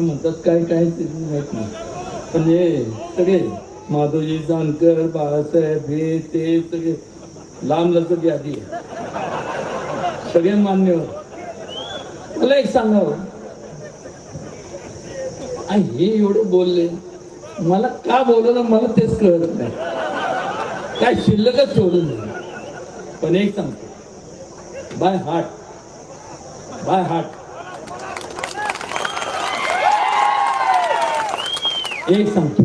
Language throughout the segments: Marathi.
धनु म्हणतात काय काय ते माहीत नाही. पण हे सगळे माधवजी जानकर बाळासाहेब हे ते सगळे लांब लचक यादी सगळे मान्यवर मला एक सांगावं हो. हे. एवढे बोलले मला का बोलवलं मला तेच कळत नाही. काय शिल्लकच सोडून पण एक सांगतो. By heart. By heart. एक सांगतो.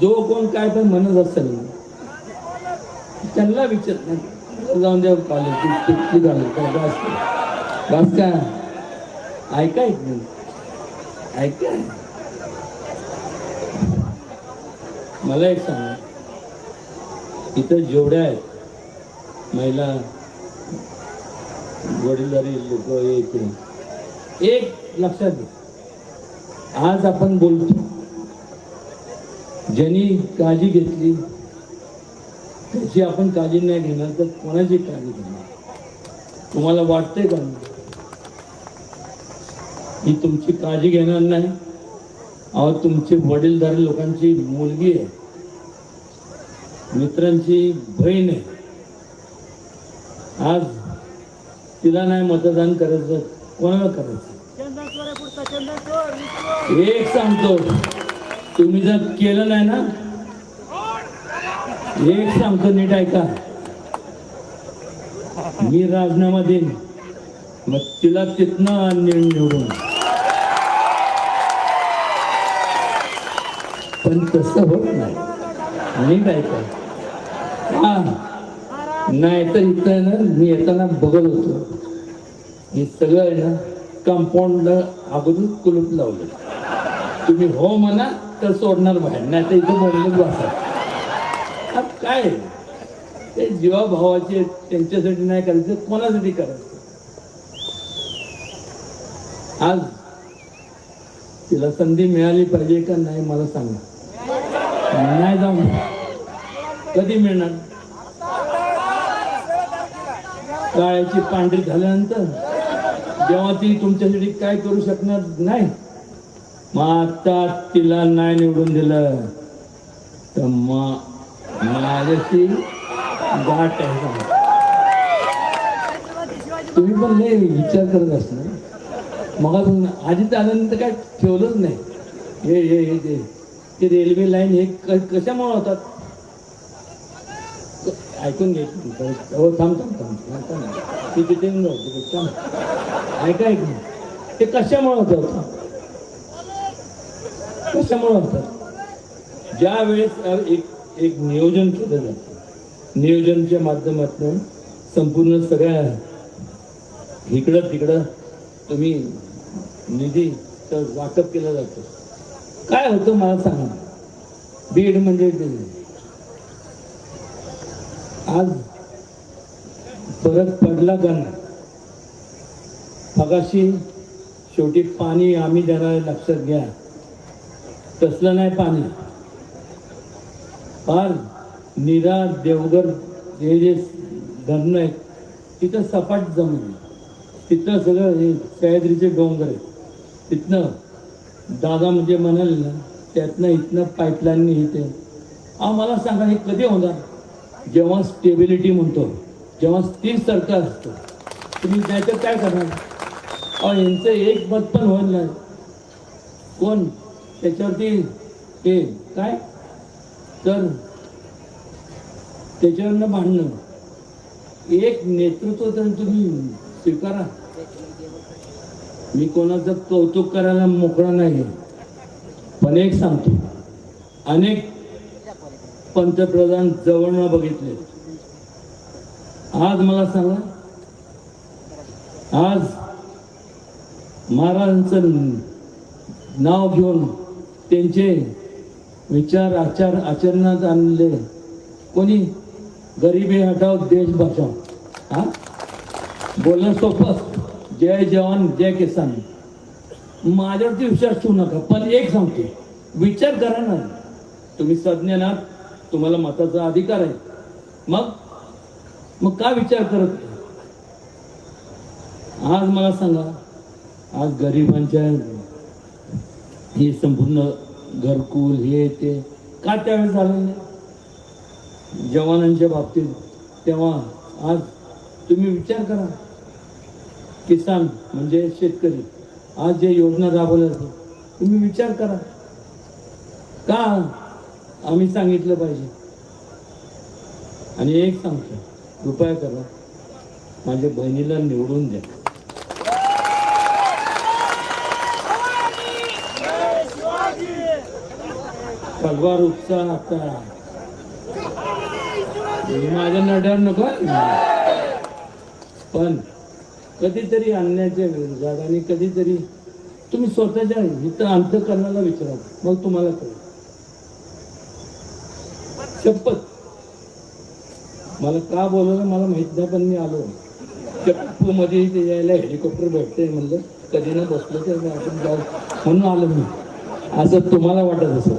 जो कोण काय पण म्हणत असेल ना त्यांना विचारत नाही. जाऊन द्या कॉलेज किती झालं काय बस बस का ऐका एक मिनिट. ऐका. मला एक सांगा. इथं जेवढ्या आहेत महिला वडीलधारी लोक एक एक लक्षात घे आज आपण बोलतो ज्यांनी काळजी घेतली त्याची आपण काळजी नाही घेणार तर कोणाची काळजी घेणार? तुम्हाला वाटतंय का ही तुमची काळजी घेणार नाही. अहो तुमची वडीलधारी लोकांची मुलगी आहे. मित्रांची बहीण आहे. आज तिला नाही मतदान करायचं कोणाला करायचं? एक सांगतो. तुम्ही जर केलं नाही ना एक सांगतो नीट ऐका. मी राजीनामा देईन मग तिला तिथनं नि- निवडून. पण तसं होत नाही. नीट ऐका. हा. नाही तर इथं ना मी येताना बघत होतो. हे सगळं आहे ना कंपाऊंड अगोदर कुलूप लावलं. तुम्ही हो म्हणा तर सोडणार बाहेर नाही तर इथं बोललं बसा. काय? आहे? ते जीवाभावाचे त्यांच्यासाठी नाही करायचं कोणासाठी करायचं? आज तिला संधी मिळाली पाहिजे का नाही मला सांगा. नाही जाऊन. कधी मिळणार? काळ्याची पांढरी झाल्यानंतर जेव्हा ती तुमच्यासाठी काय करू शकणार? नाही. मग आता तिला नाही निवडून दिलं. तर मग माझ्याशी गाठ आहे तुम्ही पण नाही विचार करत असणार. मग आपण आधी तर काय ठेवलंच नाही. हे हे हे ते ते रेल्वे लाईन हे क- कशामुळे होतात? ऐकून घे. हो थांब थांब थांब थांब थांब. तिथे ऐका ऐकून ते कशामुळे होतं? कशामुळे होतात ज्या वेळेस एक एक नियोजन केलं जातं. नियोजनच्या माध्यमातून संपूर्ण सगळ्या इकडं तिकडं तुम्ही निधी तर वाटप केलं जातं. काय होतं मला सांगा. बीड म्हणजे आज फरक पडला का नाही? मगाशी शेवटी पाणी आम्ही जरा लक्षात घ्या. तसलं नाही पाणी. फार निरा देवगर हे जे धरणं आहेत तिथं सपाट जमीन तिथं सगळं हे सह्याद्रीचे डोंगर आहेत. तिथनं दादा म्हणजे म्हणाले ना त्यातनं इथनं पाईपलाईनने इथे. हा मला सांगा हे कधी होणार? जेव्हा स्टेबिलिटी म्हणतो जेव्हा स्थिर सरकार असतं तुम्ही त्याच्यात काय करणार? यांचं एक मत पण होत नाही. कोण? त्याच्यावरती ते काय? तर त्याच्यावरनं भांडणं. एक नेतृत्व तर तुम्ही स्वीकारा. मी कोणाचं कौतुक करायला मोकळा नाही पण एक सांगतो. अनेक पंतप्रधान जवळ बघितले. आज मला सांगा. आज महाराजांचं नाव घेऊन त्यांचे विचार आचार आचरणात आणले. कोणी? गरिबी हटाव देश बचाव हा? बोलणं सोपं. जय जवान जय किसान. माझ्यावरती विश्वास ठेवू नका पण एक सांगतो विचार करा ना. तुम्ही सज्ञ तुम्हाला मताचा अधिकार आहे. मग? मग का विचार करत आज मला सांगा आज गरिबांच्या हे संपूर्ण घरकुल हे ते का त्यावेळेस झालं नाही? जवानांच्या बाबतीत तेव्हा आज तुम्ही विचार करा. किसान म्हणजे शेतकरी आज जे योजना राबवल्या जातात, तुम्ही विचार करा. का आम्ही सांगितलं पाहिजे? आणि एक सांगतो कृपया करा माझ्या बहिणीला निवडून द्या. तलवार उपसा आता. माझ्या नड्यावर नको. पण कधीतरी आणण्याच्या विरोधात आणि कधीतरी तुम्ही स्वतःच्या इथं अंतकरणाला विचारा. मग तुम्हाला कळेल. शपथ. मला का बोलवलं मला माहीत नाही पण मी आलो. चप्पू मध्ये ते यायला हेलिकॉप्टर भेटतंय म्हणलं. कधी ना बसलं तर आपण जाऊ. म्हणून आलो मी. असं तुम्हाला वाटत असं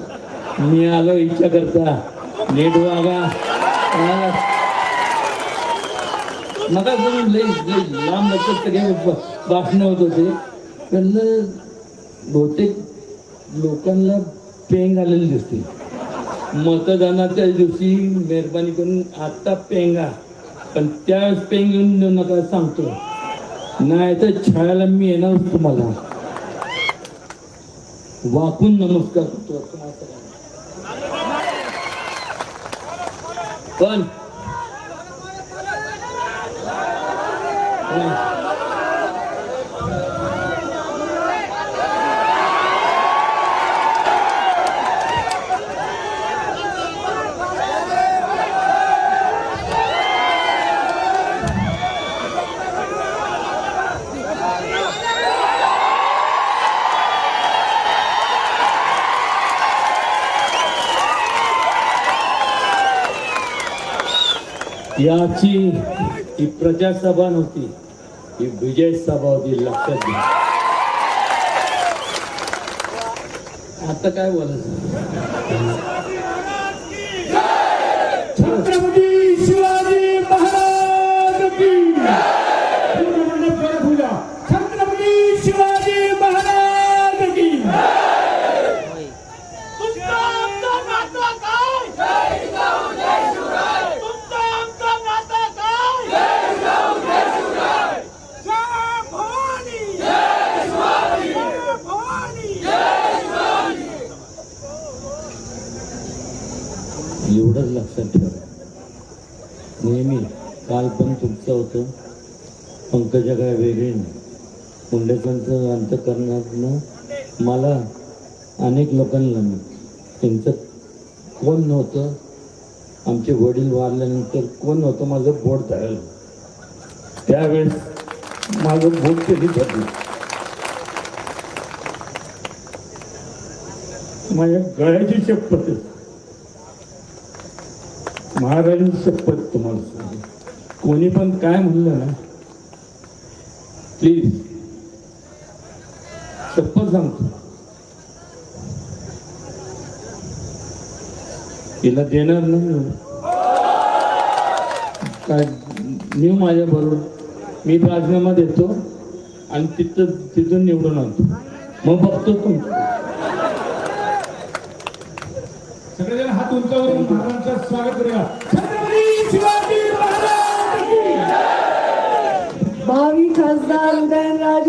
मी आलो इच्छा करता नीट वागा. हा. नका लई लई लांब लक्षात सगळे भाषणं होत होते. त्यांना बहुतेक लोकांना पेंग आलेली दिसते. मतदानाच्या दिवशी मेहरबानी करून आता पेंगा पण त्यावेळेस पेंग येऊन देऊ नका सांगतो. नाही तर छायाला मी येणारच तुम्हाला. वाकून नमस्कार करतो तुम्हाला सगळ्यांना. कोण याची ही प्रजासभा नव्हती ही विजय सभा होती लक्षात घ्या. आता काय बोलायचं? छत्रपती शिवाजी महाराज की पूर्ण परत होऊ द्या. छत्रपती शिवाजी महाराज की तुमचं आमचं नातं काय? तुमचं आमचं नातं काय? जय भवानी! जय भवानी! एवढंच लक्षात ठेवा नेहमी काल पण तुमचं होतं. पंकजा काय वेगळी नाही. मुंडेकरांचं अंतकरणातनं मला अनेक लोकांना त्यांचं कोण नव्हतं? आमचे वडील वारल्यानंतर कोण नव्हतं? माझं बोट धरलं त्यावेळेस माझं बोट कधी ठरलं माझ्या गळ्याची शपथ महाराजांचं पद तुम्हाला सांगतो. कोणी पण काय म्हणलं ना प्लीज चप्पल सांगतो. तिला देणार नाही काय मी माझ्या बरोबर मी राजीनामा देतो आणि तिथं तिथून निवडून आणतो. मग बघतो तुमचं. सगळेजण हात उंचावरून महाराजांचं स्वागत करूया. छत्रपती शिवाजी महाराज! भावी खासदार उदयनराज